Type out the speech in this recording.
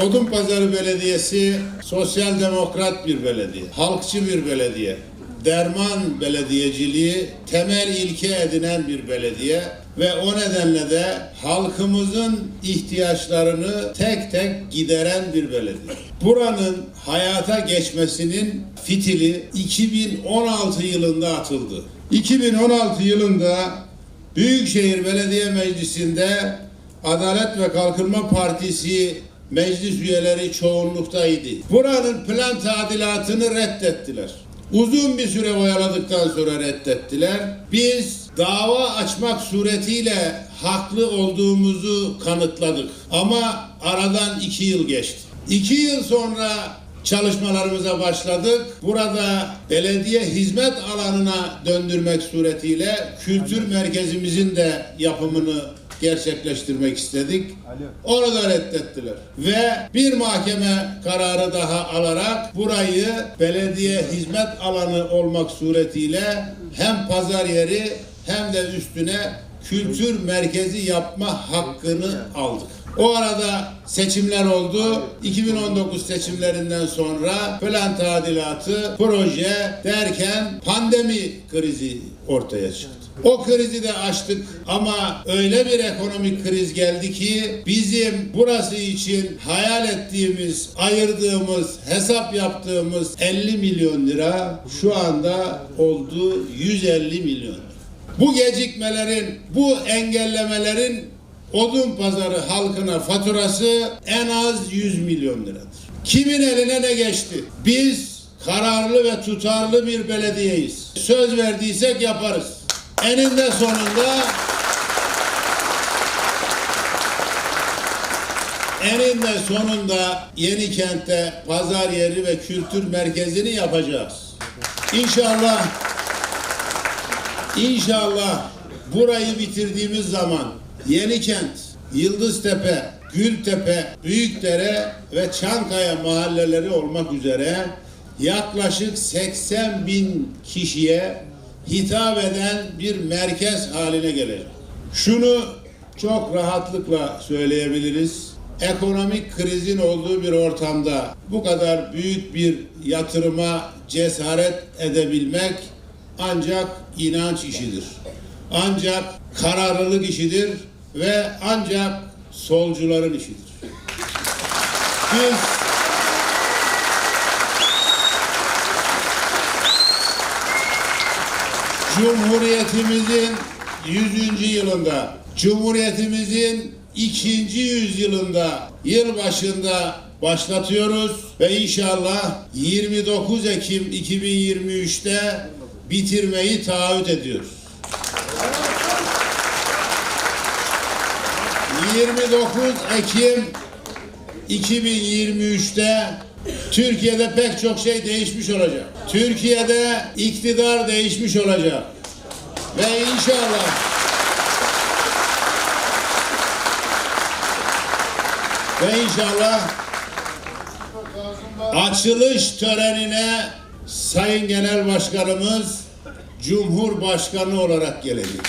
Adapazarı Belediyesi sosyal demokrat bir belediye, halkçı bir belediye. Derman belediyeciliği temel ilke edinen bir belediye ve o nedenle de halkımızın ihtiyaçlarını tek tek gideren bir belediye. Buranın hayata geçmesinin fitili 2016 yılında atıldı. 2016 yılında Büyükşehir Belediye Meclisi'nde Adalet ve Kalkınma Partisi meclis üyeleri çoğunluktaydı. Buranın plan tadilatını reddettiler. Uzun bir süre oyaladıktan sonra reddettiler. Biz dava açmak suretiyle haklı olduğumuzu kanıtladık. Ama aradan iki yıl geçti. İki yıl sonra çalışmalarımıza başladık. Burada belediye hizmet alanına döndürmek suretiyle kültür merkezimizin de yapımını gerçekleştirmek istedik. Onu da reddettiler. Ve bir mahkeme kararı daha alarak burayı belediye hizmet alanı olmak suretiyle hem pazar yeri hem de üstüne kültür merkezi yapma hakkını aldık. O arada seçimler oldu. 2019 seçimlerinden sonra plan tadilatı, proje derken pandemi krizi ortaya çıktı. O krizi de aştık ama öyle bir ekonomik kriz geldi ki bizim burası için hayal ettiğimiz, ayırdığımız, hesap yaptığımız 50 milyon lira şu anda oldu 150 milyon. Bu gecikmelerin, bu engellemelerin odun pazarı halkına faturası en az 100 milyon liradır. Kimin eline ne geçti? Biz kararlı ve tutarlı bir belediyeyiz. Söz verdiysek yaparız. Eninde sonunda eninde sonunda yeni kentte pazar yeri ve kültür merkezini yapacağız. İnşallah İnşallah burayı bitirdiğimiz zaman Yenikent, Yıldıztepe, Gültepe, Büyükdere ve Çankaya mahalleleri olmak üzere yaklaşık 80 bin kişiye hitap eden bir merkez haline gelecek. Şunu çok rahatlıkla söyleyebiliriz. Ekonomik krizin olduğu bir ortamda bu kadar büyük bir yatırıma cesaret edebilmek ancak inanç işidir. Ancak kararlılık işidir ve ancak solcuların işidir. Biz Cumhuriyetimizin 100. yılında, Cumhuriyetimizin ikinci yüzyılında, yılbaşında başlatıyoruz ve inşallah 29 Ekim 2023'te bitirmeyi taahhüt ediyoruz. 29 Ekim 2023'te Türkiye'de pek çok şey değişmiş olacak. Türkiye'de iktidar değişmiş olacak. Ve inşallah ve inşallah açılış törenine Sayın Genel Başkanımız Cumhurbaşkanı olarak gelecek.